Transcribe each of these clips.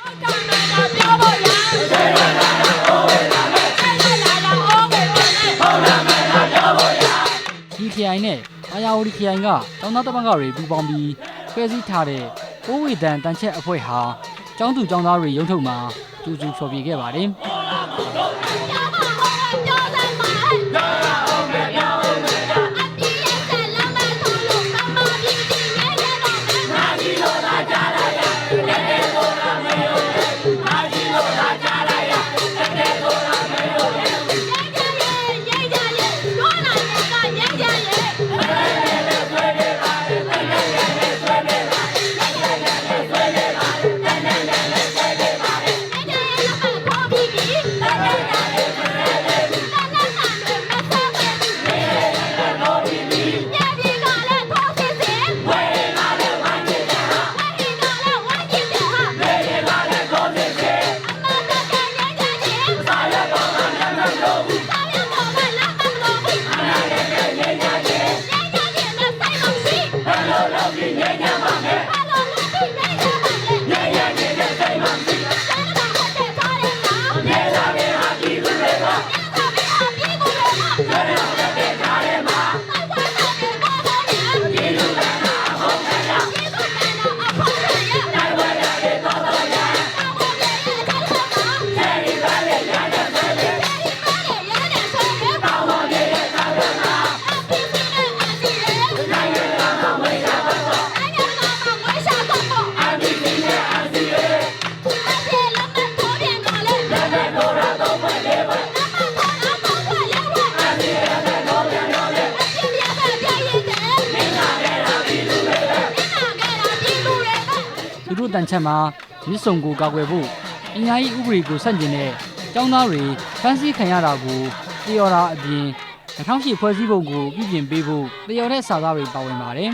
ပြောဖို့ရဒီခရိုင်နဲ့အာယာဝတီခရိုင်ကတောင်သားတပံကတွေပူးပေါင်းပြီးဖွဲ့စည်းထားတဲ့ပိုးဝေတန်တန်ချက်အဖွဲ့ဟာကျောင်းသူကျောင်းသားတွေရုံထုတ်မှာကျူးကျူးဖျော်ဖြေခဲ့ပါတယ် တို့တန်ချက်မှာမြစ်ဆုံကိုကာကွယ်ဖို့အညာကြီးဥပဒေကိုဆန့်ကျင်တဲ့ကျောင်းသားတွေဖမ်းဆီးခံရတာကိုတယောတာအပြင်2008ဖွဲ့စည်းပုံကိုပြည်ပြင်ပေးဖို့တယောတဲ့စာသားတွေပါဝင်ပါတယ်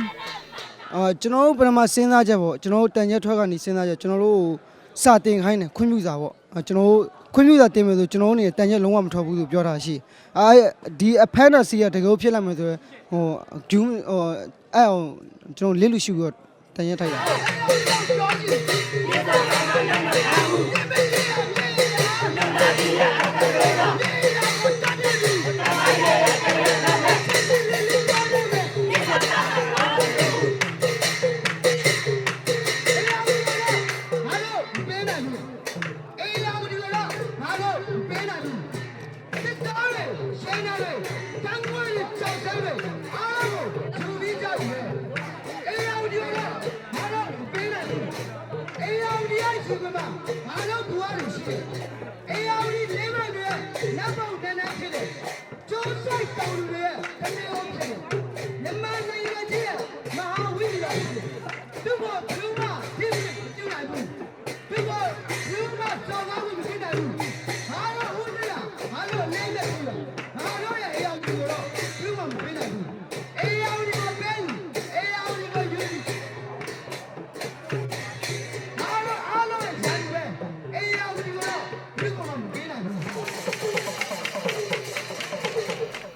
အာကျွန်တော်တို့ပထမစဉ်းစားချက်ပေါ့ကျွန်တော်တို့တန်ရက်ထွက်ကနေစဉ်းစားချက်ကျွန်တော်တို့စာတင်ခိုင်းတယ်ခွင့်ပြုစာပေါ့အာကျွန်တော်တို့ခွင့်ပြုစာတင်မယ်ဆိုကျွန်တော်တို့နေတန်ရက်လုံးဝမထွက်ဘူးလို့ပြောတာရှိအာဒီအဖက်နာစီကတကယ်ဖြစ်လာမယ်ဆိုရင်ဟိုဒူးဟိုအဲ့အောင်ကျွန်တော်လစ်လို့ရှိပြီးတော့ တန်ရက်ထိုက်တာငါတို့ပေးနိုင်ဘူးအေးလာမဒီတော့ငါတို့ပေးနိုင်ဘူးစစ်သားတွေရှင်းနေတယ်တန်ခွေးကြောက်တယ်အား ရဲ့စုကမှာငါတို့ဘူအားရှိတယ်အေးလာမဒီလေးမိုက်တွေလက်ပေါက်တန်းတန်းဖြစ်တယ်ကျိုးဆိုင်တောင်တွေရဲ့အနေအောင်ဖြစ်တယ်မြမနိုင်ငံကြီးရဲ့မဟာဝိဒ္ဓရှိတယ်သူ့ကိုသူ့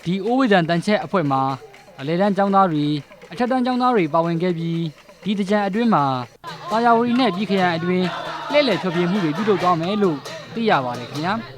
ဒီအိုးဝေဒန်တန်ချက်အဖွဲ့မှာအလေတန်းကျောင်းသားတွေအထက်တန်းကျောင်းသားတွေပါဝင်ခဲ့ပြီးဒီတကြံအတွင်းမှာတာယာဝတီနဲ့ပြည်ခရိုင်အတွင်းလှည့်လည်ဖျော်ဖြေမှုတွေပြုလုပ်သွားမယ်လို့သိရပါတယ်ခင်ဗျာ။